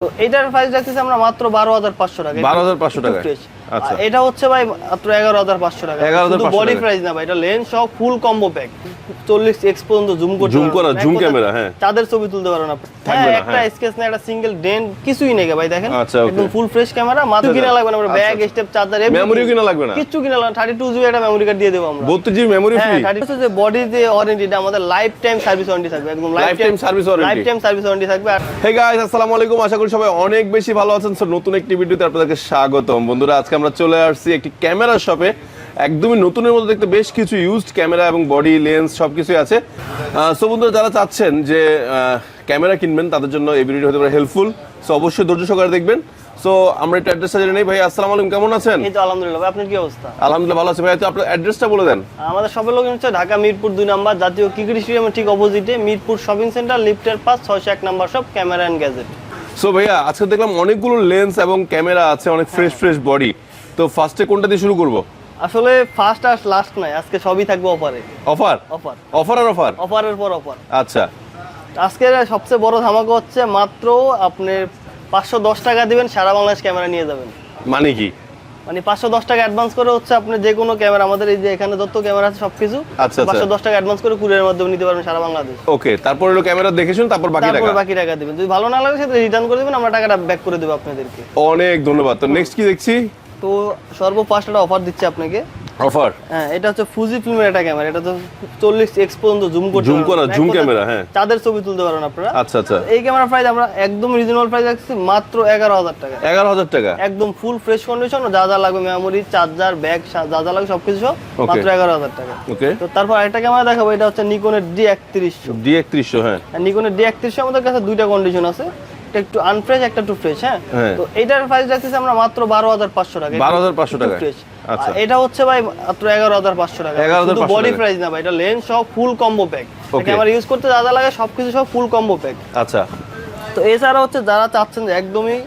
তো এটার প্রাইস রাখতেছি আমরা মাত্র বারো হাজার পাঁচশো টাকা 12,500 টাকায়। Fresh। আচ্ছা। আর এটা হচ্ছে ভাই মাত্র এগারো হাজার পাঁচশো টাকা। 11,500 বডি প্রাইস না ভাই এটা লেন্স সহ ফুল কম্বো প্যাক চল্লিশ এক্স পর্যন্ত জুম করতে পারবেন। করা, কথায় camera, হ্যাঁ। চাঁদের ছবি তুলতে আপনি। থাকবে হ্যাঁ না, একটা হ্যাঁ। স্কেচ না একটা সিঙ্গেল ডেন কিছুই নেই ভাই দেখেন। আচ্ছা, একদম ফুল ফ্রেশ ক্যামেরা মাত্র আচ্ছা, কিনা লাগবে না আচ্ছা, ব্যাগ আচ্ছা। স্টেপ চার্জার Memory ও কিনা লাগবে না? কিচ্ছু কিনা লাগবে থার্টি টু জিবি একটা মেমোরি কার্ড দিয়ে দেবো আমরা। বত্রিশ জিবি মেমোরি হ্যাঁ ফ্রি থার্টি যে বডি যে ওয়ারেন্টিটা আমাদের লাইফ টাইম সার্ভিস ওয়ারেন্টি থাকবে একদম life Lifetime service warranty। Life time service warranty থাকবে হে গাইস আসসালামু আলাইকুম। আশা করি সবাই অনেক বেশি ভালো আছেন। সো নতুন একটি ভিডিওতে আপনাদেরকে স্বাগতম। বন্ধুরা আজকে আমরা চলে আসছি একটি ক্যামেরা শপে। একদমই নতুনের মধ্যে দেখতে বেশ কিছু ইউজড ক্যামেরা এবং বডি লেন্স সবকিছুই আছে। সো বন্ধুরা যারা চাচ্ছেন যে ক্যামেরা কিনবেন তাদের জন্য এই ভিডিওটি হতে পারে হেল্পফুল সো অবশ্যই ধৈর্য সহকারে দেখবেন। সো আমরা একটু অ্যাড্রেসটা জেনে নেই। ভাই আসসালামু আলাইকুম কেমন আছেন? এই তো আলহামদুলিল্লাহ ভাই, আপনার কি অবস্থা? আলহামদুলিল্লাহ ভালো আছি। ভাই তো আপনার অ্যাড্রেসটা বলে দেন। আমাদের সবের লোক হচ্ছে ঢাকা মিরপুর দুই নাম্বার জাতীয় ক্রিকেট স্টেডিয়ামের ঠিক অপোজিটে মিরপুর শপিং সেন্টার লিফটের পাঁচ ছয়শো এক নাম্বার সব ক্যামেরা অ্যান্ড গ্যাজেট সো ভাইয়া আজকে দেখলাম অনেকগুলো লেন্স এবং ক্যামেরা আছে অনেক ফ্রেশ ফ্রেশ বডি তো ফার্স্টে কোনটা দিয়ে শুরু করব? আসলে ফার্স্ট আর লাস্ট নাই আজকে সবই থাকবে অফারে অফার অফার অফার আর অফার অফারের পর অফার আচ্ছা। আজকে সবচেয়ে বড় ধামাকা হচ্ছে মাত্র আপনি পাঁচশো দশ টাকা দিবেন সারা বাংলাদেশ ক্যামেরা নিয়ে যাবেন। মানে কি? মানে পাঁচশো দশ টাকা অ্যাডভান্স করে হচ্ছে আপনি যে কোনো ক্যামেরা আমাদের এই যে এখানে যত ক্যামেরা আছে সবকিছু আচ্ছা, আচ্ছা। পাঁচশো দশ টাকা অ্যাডভান্স করে কুরিয়ারের মাধ্যমে নিতে পারবেন সারা বাংলাদেশ। ওকে তারপর হলো ক্যামেরা দেখে শুন তারপর বাকি টাকা। বাকি টাকা দিবেন। যদি ভালো না লাগে সেটা রিটার্ন করে দিবেন আমরা টাকাটা ব্যাক করে দেবো আপনাদেরকে। অনেক ধন্যবাদ। তো নেক্সট কি দেখছি? তো সর্বফার্স্ট একটা অফার দিচ্ছি আপনাকে। অফার হ্যাঁ এটা হচ্ছে ফুজি ফিল্মের একটা ক্যামেরা এটা তো চল্লিশ এক্স পর্যন্ত জুম করতে পারবেন। করা, কথায় camera, হ্যাঁ। চাঁদের ছবি তুলতে পারেন আপনারা। আচ্ছা আচ্ছা। এই ক্যামেরা প্রাইস আমরা একদম রিজনেবল প্রাইস রাখছি মাত্র এগারো হাজার টাকা। এগারো হাজার টাকা? একদম ফুল ফ্রেশ কন্ডিশন যা যা লাগবে মেমোরি চার্জার ব্যাগ যা যা লাগবে সবকিছু সব মাত্র এগারো হাজার টাকা। ওকে তো তারপর আরেকটা ক্যামেরা দেখাবো এটা হচ্ছে নিকনের ডি একত্রিশশো। ডি একত্রিশশো হ্যাঁ। নিকনের ডি একত্রিশশো আমাদের কাছে দুইটা কন্ডিশন আছে। একটা একটু আনফ্রেশ একটা একটু ফ্রেশ হ্যাঁ হ্যাঁ। তো এটার প্রাইস রাখতেছি আমরা মাত্র বারো হাজার পাঁচশো টাকা 12,500 টাকায়। ফ্রেশ আচ্ছা। এটা হচ্ছে ভাই মাত্র এগারো হাজার পাঁচশো টাকা 11,500 বডি প্রাইস না ভাই এটা লেন্স সব full combo pack. Camera use করতে যা যা লাগে সবকিছু সব ফুল কম্বো প্যাক আচ্ছা তো এছাড়া হচ্ছে যারা চাচ্ছেন যে একদমই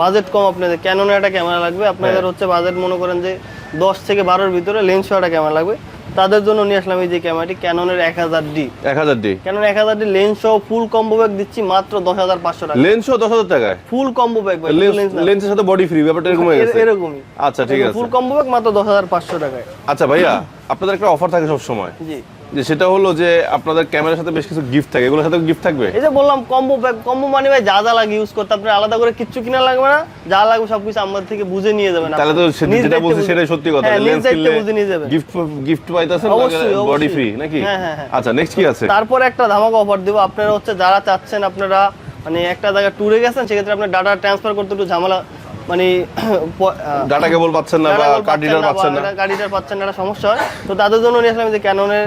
বাজেট কম আপনাদের ক্যাননের একটা ক্যামেরা লাগবে আপনাদের হ্যাঁ। হচ্ছে বাজেট মনে করেন যে দশ থেকে বারোর ভিতরে লেন্স সহ একটা ক্যামেরা লাগবে তাদের জন্য নিয়ে আসলাম এই যে ক্যামেরাটি ক্যাননের এক হাজার ডি এক হাজার ডি ক্যানন এক হাজার ডি লেন্স সহ ফুল কম্বো ব্যাগ দিচ্ছি মাত্র দশ হাজার পাঁচশো টাকা। লেন্স সহ দশ হাজার টাকায়? ফুল কম্বো ব্যাগ লেন্সের সাথে বডি ফ্রি ব্যাপারটা এরকম এরকমই। আচ্ছা ঠিক আছে। ফুল কম্বো ব্যাগ মাত্র দশ হাজার পাঁচশো টাকায়। আচ্ছা ভাইয়া আপনাদের একটা অফার থাকে সব সময় জি। যে সেটা হলো যে আপনাদের ক্যামেরার সাথে বেশ কিছু গিফট থাকে। এগুলোর সাথে গিফট থাকবে? এই যে বললাম কম্বো ব্যাগ কম্বো মানে ভাই যা যা লাগে ইউজ করতে আপনি আলাদা করে কিচ্ছু কিনা লাগবে না। যা লাগবে সবকিছু আমাদের থেকে বুঝে নিয়ে যাবেন তাহলে তো যেটা বলছি সেটাই সত্যি কথা। হ্যাঁ, লেন্স কিনলে বুঝে নিয়ে যাবেন। গিফট গিফট পাইতেছেন বডি ফ্রি নাকি? হ্যাঁ, হ্যাঁ, হ্যাঁ। আচ্ছা নেক্সট কি আছে? তারপরে একটা ধামাকা অফার দেবো। আপনারা হচ্ছে যারা চাচ্ছেন আপনারা মানে একটা জায়গায় ট্যুরে গেছেন সেক্ষেত্রে আপনার ডাটা ট্রান্সফার করতে একটু ঝামেলা মানে ডাটা কেবল পাচ্ছেন না বা কার্ড রিডার পাচ্ছেন না গাড়িটার পাচ্ছেন না? সমস্যা হয়। তো তাদের জন্য নিয়ে আসলাম যে ক্যাননের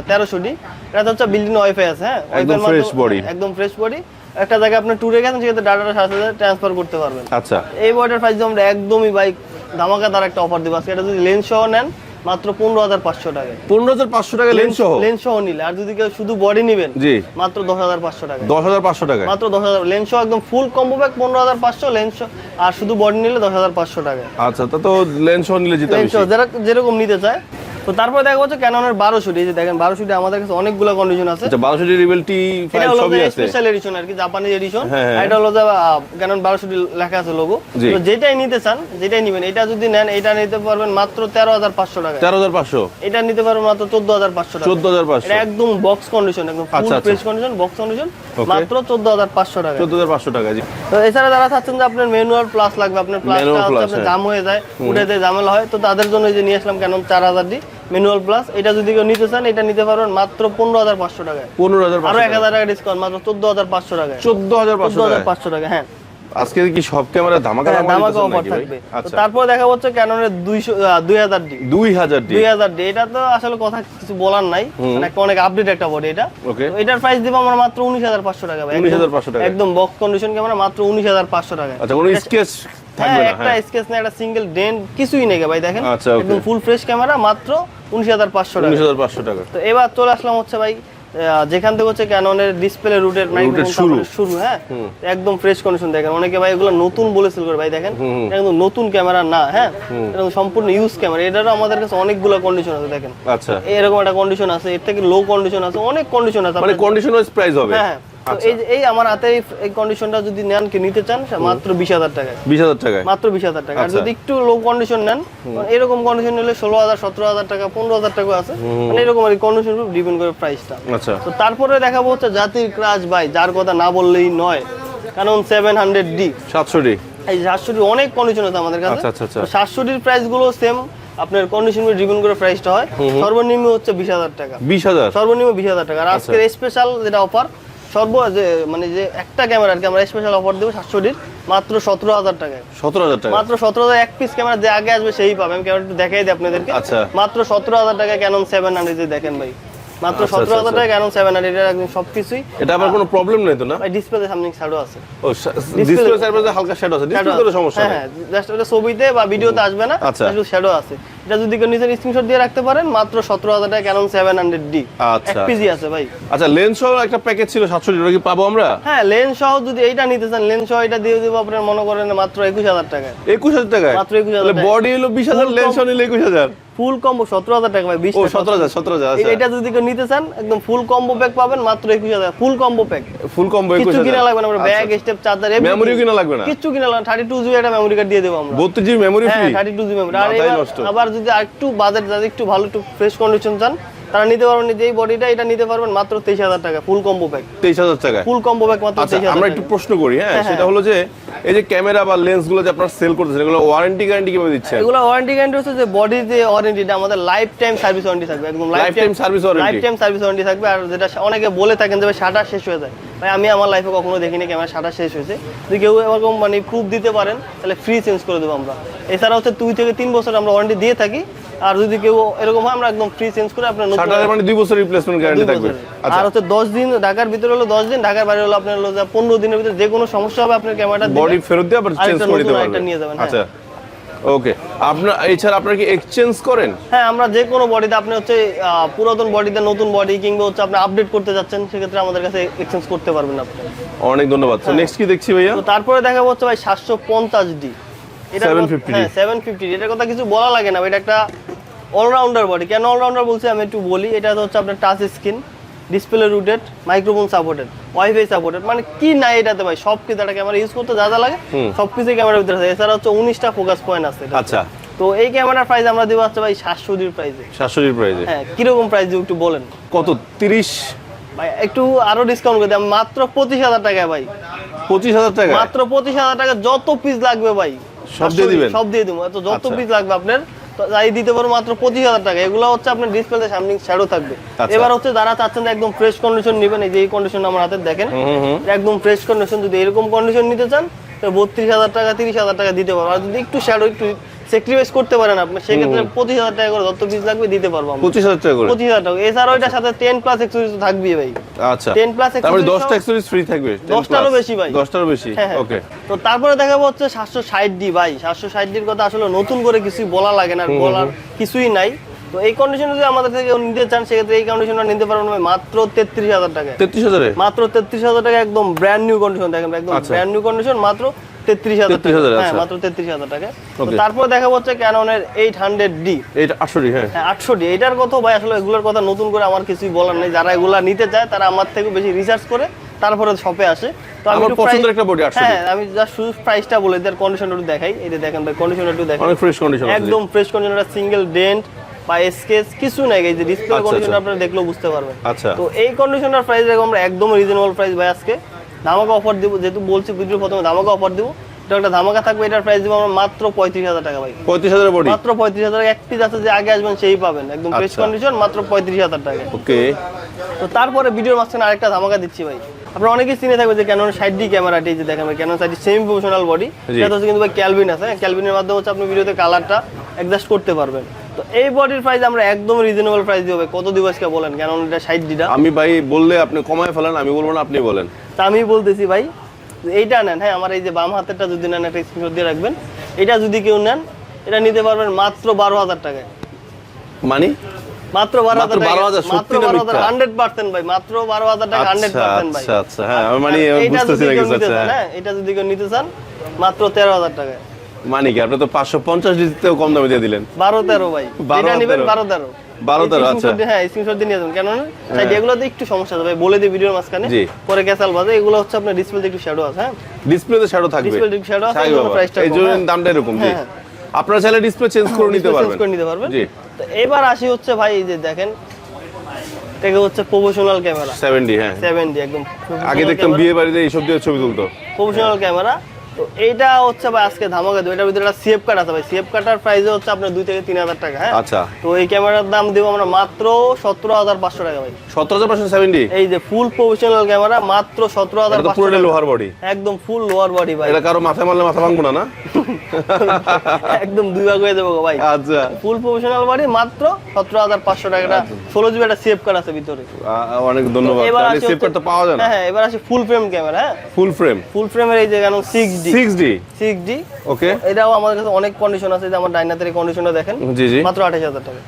1300 ডি এটা হচ্ছে বিল্ডিং ওয়াইফাই আছে হ্যাঁ? একদম মাধ্যমে- body। একদম ফ্রেশ বডি একটা জায়গায় আপনি ট্যুরে গেছেন সেক্ষেত্রে ডাটাটা সাথে সাথে ট্রান্সফার করতে পারবেন। আচ্ছা। এই বডির প্রাইস আমরা একদমই বাইক ধামাকাদার একটা অফার দিব। আজকে এটা যদি লেন্স সহ নেন মাত্র পনেরো হাজার পাঁচশো টাকা পনেরো হাজার পাঁচশো টাকা লেন্স সহ লেন্স সহ নিলে। আর যদি কেউ শুধু বডি নেবেন জি। মাত্র দশ হাজার পাঁচশো টাকা দশ হাজার পাঁচশো টাকা মাত্র দশ হাজার লেন্স সহ একদম ফুল কম্বো ব্যাগ পনেরো হাজার পাঁচশো লেন্স আর শুধু বডি নিলে দশ হাজার পাঁচশো টাকা আচ্ছা তো লেন্স সহ নিলে বেশি। যারা যেরকম নিতে চায় তো তারপরে দেখা যাচ্ছে ক্যাননের বারোশো এই যে দেখেন বারোশো আমাদের কাছে অনেকগুলো কন্ডিশন আছে। আচ্ছা বারোশো রিবেল টি এটা হলো স্পেশাল এডিশন আর কি জাপানি এডিশন হ্যাঁ, হ্যাঁ। এটা হলো যে ক্যানন বারোশো লেখা আছে লোগো তো যেটাই নিতে চান যেটাই নিবেন এটা যদি নেন এটা নিতে পারবেন মাত্র তেরো হাজার পাঁচশো টাকা তেরো হাজার পাঁচশো। এটা নিতে পারবেন মাত্র চোদ্দ হাজার পাঁচশো টাকা চোদ্দ হাজার পাঁচশো। একদম বক্স কন্ডিশন একদম ফুল। কন্ডিশন বক্স কন্ডিশন মাত্র চোদ্দ হাজার পাঁচশো টাকা চোদ্দ হাজার পাঁচশো টাকা জি। তো এছাড়া যারা চাচ্ছেন যে আপনার ম্যানুয়াল প্লাস লাগবে আপনার প্লাসটা আপনার হ্যাঁ। জাম হয়ে যায় উঠে যায় ঝামেলা হয় তো তাদের জন্য এই যে নিয়ে আসলাম কেন চার হাজার ডি ম্যানুয়াল প্লাস এটা যদি কেউ নিতে চান এটা নিতে পারবেন মাত্র পনেরো হাজার পাঁচশো টাকায়। পনেরো হাজার আরও এক হাজার টাকা ডিসকাউন্ট মাত্র চোদ্দ হাজার পাঁচশো টাকায়। চোদ্দ হাজার পাঁচশো হাজার পাঁচশো টাকা হ্যাঁ। আজকে কি সব ক্যামেরা ধামাকা ধামাকা অফার থাকবে। আচ্ছা। তারপরে দেখা হচ্ছে ক্যাননের দুইশো দুই হাজার ডি দুই হাজার ডি দুই হাজার ডি এটা তো আসলে কথা কিছু বলার নাই। মানে অনেক আপডেট একটা বডি এটা। তো এটার প্রাইস দিব আমরা মাত্র উনিশ হাজার পাঁচশো টাকা ভাই। 19,500 টাকা। একদম বক্স কন্ডিশন ক্যামেরা মাত্র উনিশ হাজার পাঁচশো টাকা আচ্ছা কোনো স্কেচ থাকবে না একটা হ্যাঁ। স্কেচ না একটা সিঙ্গেল ডেন্ট কিছুই নেই ভাই দেখেন। আচ্ছা, একদম ফুল ফ্রেশ ক্যামেরা মাত্র উনিশ হাজার পাঁচশো টাকা। উনিশ হাজার পাঁচশো টাকা। তো এবার চলে আসলাম হচ্ছে ভাই যেখান থেকে হচ্ছে ক্যাননের ডিসপ্লে রুটের শুরু। শুরু হ্যাঁ? একদম ফ্রেশ কন্ডিশন দেখেন। অনেকে ভাই এগুলো নতুন বলেছিল করে ভাই দেখেন। একদম নতুন ক্যামেরা না হ্যাঁ? এটা সম্পূর্ণ ইউজ ক্যামেরা এটারও আমাদের কাছে অনেকগুলো কন্ডিশন আছে দেখেন। আচ্ছা। এরকম একটা কন্ডিশন আছে এর থেকে লো কন্ডিশন আছে অনেক কন্ডিশন আছে মানে কন্ডিশন ওয়াইজ প্রাইস হবে। হ্যাঁ হ্যাঁ। তো এই এই আমার হাতে এই- এই কন্ডিশনটা যদি নেন কি নিতে চান মাত্র বিশ হাজার টাকায়। বিশ হাজার টাকায়? মাত্র বিশ হাজার টাকা আর আচ্ছা। যদি একটু লো কন্ডিশন নেন এরকম কন্ডিশন নিলে ষোলো হাজার সতেরো হাজার টাকা পনেরো হাজার টাকা আছে। মানে এরকম আর কন্ডিশন ডিপেন্ড করে প্রাইসটা আচ্ছা। তো তারপরে দেখাবো হচ্ছে জাতির ক্রাশ ভাই যার কথা না বললেই নয়। কারণ সেভেন হান্ড্রেড ডি সাতশোটি এই সাতশোটির অনেক কন্ডিশন আছে আমাদের কাছে। আচ্ছা, আচ্ছা, আচ্ছা। সাতশোটির প্রাইসগুলো সেম আপনার কন্ডিশন ডিপেন্ড করে প্রাইসটা হয়। সর্বনিম্ন হচ্ছে বিশ হাজার টাকা। বিশ হাজার। সর্বনিম্ন বিশ হাজার টাকা। আর। আজকের স্পেশাল যেটা অফার সর্ব যে মানে যে একটা ক্যামেরা আর কি আমরা স্পেশাল অফার দেবো সাতশোটির মাত্র সতেরো হাজার টাকায়। সতেরো হাজার টাকা? মাত্র সতেরো হাজার এক পিস ক্যামেরা যে আগে আসবে সেই পাবে। আমি ক্যামেরা একটু দেখাই দিই আপনাদেরকে। আচ্ছা। মাত্র সতেরো হাজার টাকা ক্যানন সেভেন হান্ড্রেড দেখেন ভাই। মাত্র আচ্ছা, সতেরো হাজার আচ্ছা, টাকা ক্যানন সেভেন হান্ড্রেড একদম সবকিছুই। এটা আবার কোনো প্রবলেম নেই তো না? ভাই ডিসপ্লেতে সামনে শ্যাডো আছে। ও ডিসপ্লে হালকা শ্যাডো আছে। ডিসপ্লে সমস্যা হ্যাঁ হ্যাঁ জাস্ট ওটা ছবিতে বা ভিডিওতে আসবে না আচ্ছা। একটু শ্যাডো আছে। এটা যদি কেউ নিজের স্ক্রিনশট দিয়ে রাখতে পারেন মাত্র সতেরো হাজার টাকা ক্যানন সেভেন হান্ড্রেড ডি আচ্ছা। পিজি আছে ভাই। আচ্ছা লেন্স সহ একটা প্যাকেজ ছিল সাতশো টাকা কি পাবো আমরা? হ্যাঁ লেন্স সহ যদি এইটা নিতে চান লেন্স সহ এটা দিয়ে দেব আপনার মনে করেন মাত্র একুশ হাজার টাকা একুশ হাজার টাকা মাত্র 21,000 টাকা বডি হলো বিশ হাজার Full লেন্স সহ নিলে একুশ হাজার। ফুল কম্বো সতেরো হাজার টাকা বিশ সতেরো হাজার সতেরো হাজার আচ্ছা। এটা যদি কেউ নিতে চান একদম ফুল কম্বো প্যাক পাবেন মাত্র একুশ হাজার। Full combo pack full combo কিছু কিনা লাগবে না আমরা ব্যাগ স্টেপ চার্জার মেমোরিও কিনা লাগবে না? কিছু কিনা লাগবে থার্টি টু জিবি একটা মেমোরি কার্ড দিয়ে দেবো আমরা। বত্রিশ জিবি মেমোরি হ্যাঁ থার্টি টু জিবি মেমোরি আর। আবার যদি আর একটু বাজেট যাদের একটু ভালো একটু ফ্রেশ কন্ডিশন চান তারা নিতে পারবেন যে এই বডিটা এটা নিতে পারবেন মাত্র তেইশ হাজার টাকা ফুল কম্বো প্যাক তেইশ হাজার টাকায় ফুল কম্বো প্যাক মাত্র আচ্ছা তেইশ আমরা একটু প্রশ্ন করি হ্যাঁ হ্যাঁ, সেটা হলো যে এই যে ক্যামেরা বা লেন্সগুলো যে আপনারা সেল করতেছেন এগুলো ওয়ারেন্টি গ্যারান্টি কীভাবে দিচ্ছেন? এগুলো ওয়ারেন্টি গ্যারান্টি হচ্ছে যে বডি যে ওয়ারেন্টিটা আমাদের লাইফ টাইম সার্ভিস ওয়ারেন্টি থাকবে। একদম life Lifetime service warranty? Lifetime service warranty থাকবে আর যেটা অনেকে বলে থাকেন যে শাটার শেষ হয়ে যায়। ভাই আমি আমার লাইফে কখনো দেখিনি ক্যামেরা শাটার শেষ হয়েছে। যদি কেউ এরকম মানে প্রুফ দিতে পারেন তাহলে ফ্রি চেঞ্জ করে দেবো আমরা। এছাড়া হচ্ছে দুই থেকে তিন বছর আমরা ওয়ারেন্টি দিয়ে থাকি আর যদি কেউ এরকম হয় আমরা একদম ফ্রি চেঞ্জ করে আপনার নতুন শাটারের মানে দুই বছর রিপ্লেসমেন্ট গ্যারান্টি থাকবে। আচ্ছা। আর হচ্ছে দশ দিন ঢাকার ভিতরে হলো দশ দিন ঢাকার বাইরে হলো আপনার হলো যা পনেরো দিনের ভিতরে যে কোনো সমস্যা হবে আপনার ক্যামেরাটা বডি ফেরত দিয়ে আবার চেঞ্জ করে দিতে পারবেন নিয়ে যাবেন, হ্যাঁ। আচ্ছা। ওকে আপনার এছাড়া আপনারা কি এক্সচেঞ্জ করেন? হ্যাঁ আমরা যে কোনো বডিতে আপনি হচ্ছে পুরাতন বডিতে নতুন বডি কিংবা হচ্ছে আপনি আপডেট করতে যাচ্ছেন সেক্ষেত্রে আমাদের কাছে এক্সচেঞ্জ করতে পারবেন আপনি। অনেক ধন্যবাদ। হ্যাঁ। তো নেক্সট কি দেখছি ভাইয়া? তো তারপরে দেখা হচ্ছে ভাই সাতশো পঞ্চাশ ডি 750D হ্যাঁ সেভেন ফিফটি এটার কথা কিছু বলা লাগে না এটা একটা অলরাউন্ডার বডি কেন অলরাউন্ডার বলছি? আমি একটু বলি এটা হচ্ছে আপনার touch screen display rooted microphone supported wifi supported মানে কি নাই এটাতে ভাই? সব কিছু একটা ক্যামেরা ইউজ করতে যা যা লাগে সব কিছুই ক্যামেরার ভিতরে আছে এছাড়া হচ্ছে উনিশটা ফোকাস পয়েন্ট আছে আচ্ছা। তো এই ক্যামেরার প্রাইস আমরা দেবো হচ্ছে ভাই সাতশো ডির প্রাইসে সাতশোটির প্রাইজে হ্যাঁ কীরকম প্রাইস দিব একটু বলেন। কত? তিরিশ? ভাই একটু আরও ডিসকাউন্ট করে দেন। মাত্র পঁচিশ হাজার টাকা ভাই। পঁচিশ হাজার টাকা? মাত্র পঁচিশ হাজার টাকা যত পিস লাগবে ভাই। সব দিয়ে দিবেন? সব দিয়ে দিব। যত আচ্ছা। পিস লাগবে আপনার তাই দিতে পারব মাত্র পঁচিশ হাজার টাকা। এগুলো হচ্ছে আপনার ডিসপ্লেতে সামনে শ্যাডো থাকবে। আচ্ছা। এবার হচ্ছে যারা চাচ্ছেন একদম ফ্রেশ কন্ডিশন নেবেন এই যে এই কন্ডিশন আমার হাতে দেখেন। একদম ফ্রেশ কন্ডিশন যদি এরকম কন্ডিশন নিতে চান তো বত্রিশ হাজার টাকা তিরিশ হাজার টাকা দিতে পারব আর যদি একটু শ্যাডো একটু স্যাক্রিফাইস করতে পারেন আপনি সেক্ষেত্রে পঁচিশ হাজার টাকা করে যত পিস লাগবে দিতে পারব আমরা। পঁচিশ হাজার টাকা করে? পঁচিশ হাজার টাকা এছাড়াও এটার সাথে টেন প্লাস থাকবেই ভাই। আচ্ছা। 10 plus তারপরে দশটা ফ্রি থাকবে 10 দশটারও বেশি ভাই। দশটারও বেশি? হ্যাঁ, হ্যাঁ। ওকে তো তারপরে দেখাবো হচ্ছে সাতশো ষাট ডি ভাই। সাতশো ষাট ডির কথা আসলে নতুন করে কিছুই বলা লাগে না বলার কিছুই নাই। তো এই কন্ডিশনে যদি আমাদের থেকে নিতে চান সেক্ষেত্রে এই কন্ডিশনটা নিতে পারবেন ভাই মাত্র তেত্রিশ হাজার টাকা তেত্রিশ হাজারে? মাত্র তেত্রিশ হাজার টাকা একদম ব্র্যান্ড নিউ কন্ডিশন দেখেন একদম। ব্র্যান্ড নিউ কন্ডিশন মাত্র তেত্রিশ হাজার হ্যাঁ আচ্ছা। মাত্র তেত্রিশ হাজার টাকা। তো Okay. তারপরে দেখাবো হচ্ছে ক্যাননের এইট হান্ড্রেড ডি আটশোটি হ্যাঁ। হ্যাঁ এটার কথা ভাই আসলে এগুলোর কথা নতুন করে আমার কিছুই বলার নেই। যারা এগুলা নিতে চায় তারা আমার থেকে বেশি রিসার্চ করে তারপরে শপে আসে। তো আমার পছন্দের একটা body 800 হ্যাঁ আমি জাস্ট শুধু প্রাইসটা বলে দিই দেখাই। এই যে দেখেন ভাই কন্ডিশনটা একটু দেখেন অনেক ফ্রেশ কন্ডিশন একদম ফ্রেশ কন্ডিশনটা সিঙ্গেল ডেন্ট বা স্কেচ কিছু নাই। এই যে ডিসপ্লে আচ্ছা, কন্ডিশন আচ্ছা। আপনারা দেখলেও বুঝতে পারবেন। আচ্ছা। তো এই কন্ডিশনার প্রাইস আমরা একদম রিজনেবল প্রাইস ভাই আজকে। ধামাকা অফার দিব যেহেতু বলছি ভিডিও প্রথমে ধামাকা অফার দিব এটা একটা ধামাকা থাকবে এটার প্রাইস দিব আমরা মাত্র পঁয়ত্রিশ হাজার টাকা ভাই। পঁয়ত্রিশ হাজার বডি মাত্র পঁয়ত্রিশ হাজার এক পিস আছে যে আগে আসবেন সেই পাবেন একদম ফ্রেশ আচ্ছা। কন্ডিশন মাত্র পঁয়ত্রিশ হাজার টাকা ওকে। তো তারপরে ভিডিওর মাঝখানে আরেকটা ধামাকা দিচ্ছি ভাই। আপনারা অনেকেই চিনে থাকবে যে ক্যানন সাইড ডি ক্যামেরাটি যে দেখেন Canon side semi professional body সেটা হচ্ছে কিন্তু ভাই ক্যালভিন আছে। ক্যালভিনের মাধ্যমে হচ্ছে আপনি ভিডিওতে কালারটা অ্যাডজাস্ট করতে পারবেন। তো এই বডির প্রাইস আমরা একদম রিজনেবল প্রাইস দিব কত দিব আজকে বলেন? ক্যানন এটা সাইড ডিটা আমি ভাই বললে আপনি কমায় ফেলেন আমি বলব না আপনি বলেন। তা আমি বলতেছি ভাই এইটা নেন। হ্যাঁ আমার এই যে বাম হাতেরটা যদি নেন একটা স্ক্রিনশট দিয়ে রাখবেন। এটা যদি কেউ নেন এটা নিতে পারবেন মাত্র বারো হাজার টাকায়। মানে? মাত্র বারো হাজার মাত্র টাকা 12,000 মাত্র বারো হাজার হান্ড্রেড পার্সেন্ট ভাই মাত্র বারো হাজার টাকা হান্ড্রেড আচ্ছা পার্সেন্ট ভাই। আচ্ছা আচ্ছা হ্যাঁ মানে এইটা বুঝতেছি যদি কেউ নিতে চান, হ্যাঁ এটা যদি কেউ নিতে চান মাত্র তেরো হাজার টাকায়। মানে কি? আপনি তো পাঁচশো পঞ্চাশ ডিজিটেও কম দামে দিয়ে দিলেন। বারো তেরো ভাই। 12 যেটা নিবেন বারো তেরো। বারো তেরো, আচ্ছা। হ্যাঁ স্ক্রিনশট দিয়ে নিয়ে যাবেন। সাইড এগুলোতে একটু সমস্যা হবে বলে দিই ভিডিওর মাঝখানে। পরে ক্যাসাল বাজে। এগুলো হচ্ছে আপনার ডিসপ্লেতে একটু শ্যাডো আছে হ্যাঁ? ডিসপ্লেতে শ্যাডো থাকবে। তে shadow আছে, তাই এই জন্য এই হ্যাঁ। দামটা এরকম জি। হ্যাঁ, আপনারা চাইলে ডিসপ্লে চেঞ্জ করে নিতে পারবেন। change করে নিতে পারবেন। জি। তো এবার আসি হচ্ছে ভাই এই যে দেখেন। এটা হচ্ছে প্রফেশনাল ক্যামেরা 70 হ্যাঁ। সেভেন ডি একদম আগে দেখতাম বিয়ে বাড়িতে এইসব দিয়ে ছবি তুলতো। প্রফেশনাল ক্যামেরা তো এইটা হচ্ছে ভাই আজকে ধামাকা দেবো। এটার ভিতরে একটা সিএফ কার্ড আছে ভাই। সিএফ কার্ডের প্রাইস হচ্ছে আপনার দুই থেকে তিন হাজার টাকা হ্যাঁ? আচ্ছা। তো এই ক্যামেরার দাম দেবো আমরা মাত্র সতেরো হাজার পাঁচশো টাকা ভাই। সতেরো হাজার পাঁচশো সেভেন্টি এই যে ফুল প্রফেশনাল ক্যামেরা মাত্র সতেরো হাজার পুরোটা লোহার বডি একদম ফুল লোহার বডি ভাই। এটা কারও মাথা মারলে মাথা ভাঙবো না না? একদম দুই ভাগ হয়ে দেবো ভাই। আচ্ছা। ফুল প্রফেশনাল বডি মাত্র সতেরো হাজার পাঁচশো টাকাটা ষোলো জিবি একটা সেভ কার্ড আছে ভিতরে। অনেক ধন্যবাদ। এবার সেভ কার্ড তো পাওয়া যায় না? হ্যাঁ হ্যাঁ এবার আছে ফুল ফ্রেম ক্যামেরা হ্যাঁ? ফুল ফ্রেম ফুল ফ্রেমের এই যে কেন six D six D six D okay এটাও আমাদের কাছে অনেক কন্ডিশন আছে যে আমার ডাইনাতের কন্ডিশনটা দেখেন। জি জি। মাত্র আঠাশ হাজার টাকা।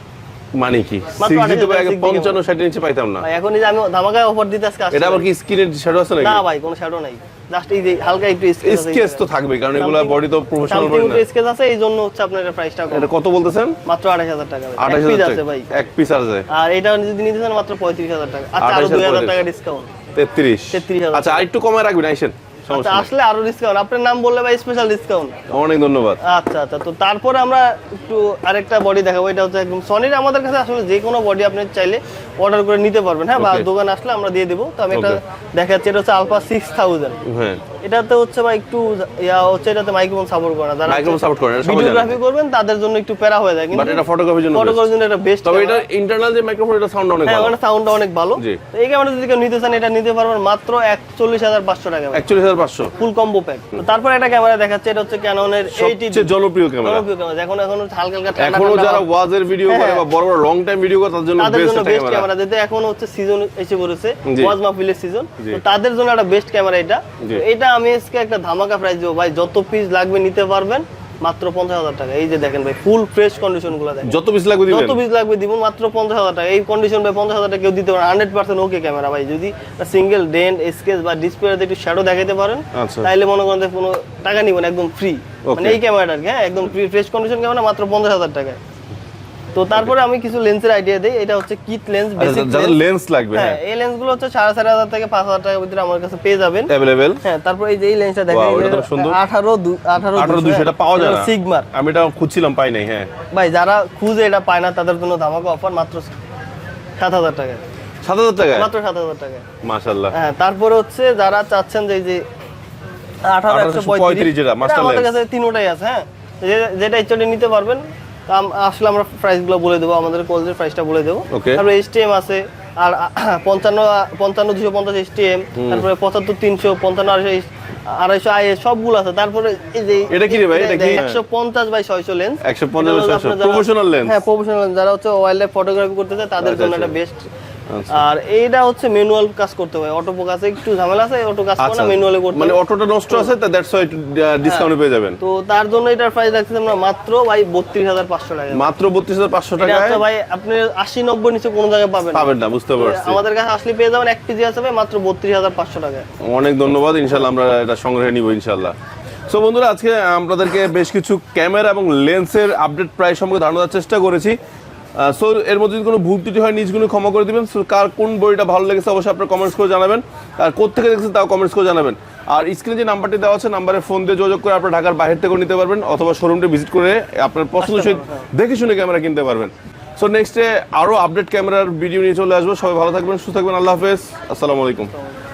মানে কি? আগে 6D পঞ্চান্ন ষাটের নিচে পাইতাম না। এখন এই যে আমি ধামাকায় অফার দিতে আজকে এটা আবার কি স্ক্রিনের শ্যাডো আছে না ভাই কোনো শ্যাডো নাই। জাস্ট এই যে হালকা একটু স্কেচ স্কেচ তো থাকবে কারণ এগুলো বডি তো প্রফেশনাল বডি না। স্কেচ আছে এই জন্য হচ্ছে আপনার প্রাইসটা এটা কত বলতেছেন? মাত্র আঠাশ হাজার টাকা ভাই। এক আঠাশ piece হাজার আছে টাকা ভাই। এক পিস আছে। আর এটা যদি নিতে চান মাত্র পঁয়ত্রিশ হাজার টাকা। আচ্ছা আরও 28,000 দুই হাজার টাকা পঁয়ত্রিশ। ডিসকাউন্ট তেত্রিশ 33,000 আচ্ছা আরেকটু কমায় রাখবেন আইসেন। আচ্ছা আসলে আরও ডিসকাউন্ট আপনার নাম বললে ভাই স্পেশাল ডিসকাউন্ট অনেক ধন্যবাদ। আচ্ছা আচ্ছা তো তারপরে আমরা একটু আরেকটা বডি দেখাবো। এটা হচ্ছে একদম সনির আমাদের কাছে আসলে যে কোনো বডি আপনি চাইলে অর্ডার করে নিতে পারবেন। হ্যাঁ বা. দোকানে আসলে আমরা দিয়ে দেবো। তো আমি Okay. দেখাচ্ছি। এটা হচ্ছে আলফা সিক্স থাউজেন্ড হ্যাঁ। এটাতে হচ্ছে ভাই একটু ইয়া হচ্ছে এটাতে মাইক্রোফোন সাপোর্ট করে না। যারা মাইক্রোফোন সাপোর্ট এটা ভিডিওগ্রাফি করবেন তাদের জন্য একটু প্যারা হয়ে যায়। কিন্তু এটা ফটোগ্রাফির জন্য ফটো best। করার জন্য এটা বেস্ট তবে এটা ইন্টারনাল যে মাইক্রোফোন এটা সাউন্ড অনেক হ্যাঁ ভালো। ওখানে সাউন্ডটা অনেক ভালো। তো এই ক্যামেরা যদি কেউ নিতে চান এটা নিতে পারবেন মাত্র একচল্লিশ হাজার পাঁচশো টাকা। একচল্লিশ হাজার পাঁচশো। Full combo pack. তারপর একটা ক্যামেরা দেখাচ্ছে এটা হচ্ছে ক্যাননের সবচেয়ে জনপ্রিয় ক্যামেরা। জনপ্রিয় ক্যামেরা। এখন এখন হালকা হালকা ঠান্ডা এখনও যারা ওয়াজের ভিডিও করে হ্যাঁ। বা বড় বড় লং টাইম ভিডিও করে তাদের জন্য বেস্ট ক্যামেরা। ক্যামেরা। যেতে এখন হচ্ছে সিজন এসে পড়েছে ওয়াজ মাহফিলের সিজন তো তাদের জন্য একটা বেস্ট ক্যামেরা এটা। এটা আমি আজকে একটা ধামাকা প্রাইস দেবো। ভাই যত পিস লাগবে নিতে পারবেন মাত্র পঞ্চাশ হাজার টাকা। এই যে দেখেন ভাই ফুল ফ্রেশ কন্ডিশনগুলো দেখেন। যত পিস লাগবে যত পিস লাগবে দিব মাত্র পঞ্চাশ হাজার টাকা। এই কন্ডিশন ভাই পঞ্চাশ হাজার টাকা কেউ দিতে পারেন হান্ড্রেড পার্সেন্ট ওকে ক্যামেরা ভাই। যদি সিঙ্গেল ডেন্ট স্কেচ বা ডিসপ্লেতে একটু শ্যাডো দেখাতে পারেন তাহলে মনে করেন কোনো টাকা নিবেন একদম ফ্রি মানে এই ক্যামেরাটা আর হ্যাঁ একদম ফ্রি ফ্রেশ কন্ডিশন ক্যামেরা মাত্র পঞ্চাশ হাজার টাকায়। তো তারপরে আমি কিছু লেন্সের আইডিয়া দিই এটা হচ্ছে কিট লেন্স বেসিক যাদের লেন্স লাগবে হ্যাঁ হ্যাঁ। এই লেন্সগুলো হচ্ছে সাড়ে চার হাজার থেকে পাঁচ হাজার টাকার ভিতরে আমার কাছে পেয়ে যাবেন। অ্যাভেলেবেল হ্যাঁ তারপর এই যে এই লেন্সটা দেখেন এটা তো সুন্দর। আঠারো আঠারো আঠারো দুশো এটা পাওয়া যায় না। সিগমার আমি এটা খুঁজছিলাম পাই নাই হ্যাঁ। ভাই যারা খুঁজে এটা পায় না তাদের জন্য ধামাকা অফার মাত্র সাত হাজার টাকা সাত হাজার টাকা মাত্র সাত হাজার টাকা মাশাল্লাহ হ্যাঁ তারপরে হচ্ছে যারা চাচ্ছেন যে এই যে আঠারো একশো 1835 পঁয়ত্রিশ যেটা, master আমাদের কাছে তিনোটাই আছে হ্যাঁ। যেটা ইচ্ছাটি নিতে পারবেন আসলে আমরা প্রাইসগুলো বলে দেবো আমাদের কলেজের প্রাইসটা বলে দেবো তারপরে এসটিএম আছে আর পঞ্চান্ন পঞ্চান্ন দুশো পঞ্চাশ এসটিএম তারপরে পঁচাত্তর তিনশো পঞ্চান্ন আড়াইশো আড়াইশো আই সবগুলো আছে তারপরে এই যে এটা কি রে ভাই? এটা কি? একশো পঞ্চাশ বাই ছয়শো লেন্স 150 by 600 professional lens? হ্যাঁ প্রফেশনাল যারা হচ্ছে ওয়াইল্ড লাইফ ফটোগ্রাফি করতে চায় তাদের আচ্ছা, জন্য আচ্ছা। এটা বেস্ট। আর এইটা হচ্ছে ম্যানুয়াল কাজ করতে হয় অটো কাজে একটু ঝামেলা আছে অটো কাজ করে আচ্ছা। না ম্যানুয়ালি করতে মানে অটোটা নষ্ট আছে তা দ্যাটস ওয়াই ডিসকাউন্টে পেয়ে যাবেন। তো তার জন্য এটার প্রাইস রাখতেছি আমরা মাত্র ভাই বত্রিশ হাজার পাঁচশো টাকা। মাত্র বত্রিশ হাজার পাঁচশো এটা ভাই আপনি আশি নব্বই নিচে কোনো জায়গায় পাবেন পাবেন না বুঝতে পারছি। আমাদের কাছে আসলে পেয়ে যাবেন এক পিজি আছে ভাই মাত্র বত্রিশ হাজার পাঁচশো টাকায় অনেক ধন্যবাদ ইনশাআল্লাহ আমরা এটা সংগ্রহে নিব ইনশাল্লাহ সো বন্ধুরা আজকে আপনাদেরকে বেশ কিছু ক্যামেরা এবং লেন্সের আপডেট প্রাইস সম্পর্কে ধারণা দেওয়ার চেষ্টা করেছি। সো এর মধ্যে যদি কোনো ভুল ত্রুটি হয় নিজগুলো ক্ষমা করে দিবেন। সো কার কোন বইটা ভালো লেগেছে অবশ্যই আপনার কমেন্টস করে জানাবেন। আর কোথেকে দেখছেন তাও কমেন্টস করে জানাবেন। আর স্ক্রিনে যে নাম্বারটি দেওয়া আছে নাম্বারে ফোন দিয়ে যোগাযোগ করে আপনার ঢাকার বাইরে থেকেও নিতে পারবেন অথবা শোরুমটি ভিজিট করে আপনার পছন্দ সহিত দেখে শুনে ক্যামেরা কিনতে পারবেন। সো নেক্সটে আরও আপডেট ক্যামেরার ভিডিও নিয়ে চলে আসব। সবাই ভালো থাকবেন সুস্থ থাকবেন। আল্লাহ হাফেজ। আসসালামু আলাইকুম।